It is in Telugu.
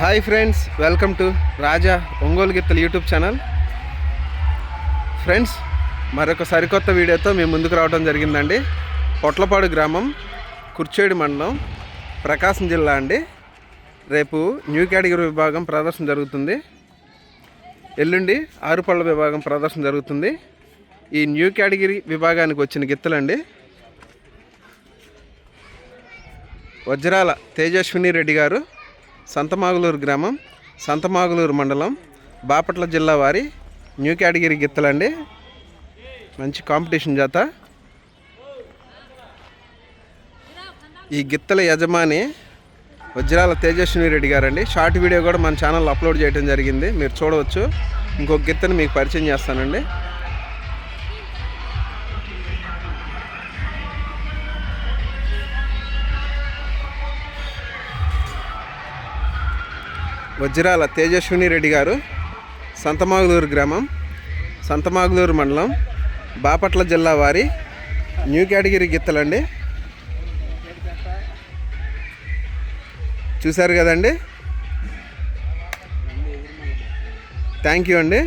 Hi friends welcome to Raja Ongole గిత్తల YouTube channel. Friends మరొక సరికొత్త వీడియోతో మేము ముందుకు రావడం జరిగిందండి. పొట్లపాడు గ్రామం కుర్చేడు మండలం ప్రకాశం జిల్లా అండి. రేపు న్యూ కేటగిరీ విభాగం ప్రదర్శన జరుగుతుంది. ఎల్లుండి ఆరుపళ్ళ విభాగం ప్రదర్శన జరుగుతుంది. ఈ న్యూ కేటగిరీ విభాగానికి వచ్చిన గిత్తలండి. వజ్రాల తేజస్విని రెడ్డి గారు సంతమాగులూరు గ్రామం సంతమాగులూరు మండలం బాపట్ల జిల్లా వారి న్యూ కేటగిరీ గిత్తలండి. మంచి కాంపిటీషన్ జాత. ఈ గిత్తల యజమాని వజ్రాల తేజస్విని రెడ్డి గారండి. షార్ట్ వీడియో కూడా మన ఛానల్లో అప్లోడ్ చేయడం జరిగింది. మీరు చూడవచ్చు. ఇంకొక గిత్తని మీకు పరిచయం చేస్తానండి. వజ్రాల తేజస్విని రెడ్డి గారు సంతమాగులూరు గ్రామం సంతమాగులూరు మండలం బాపట్ల జిల్లా వారి న్యూ కేటగిరీ గిత్తలండి. చూశారు కదండి? థ్యాంక్ యూ అండి.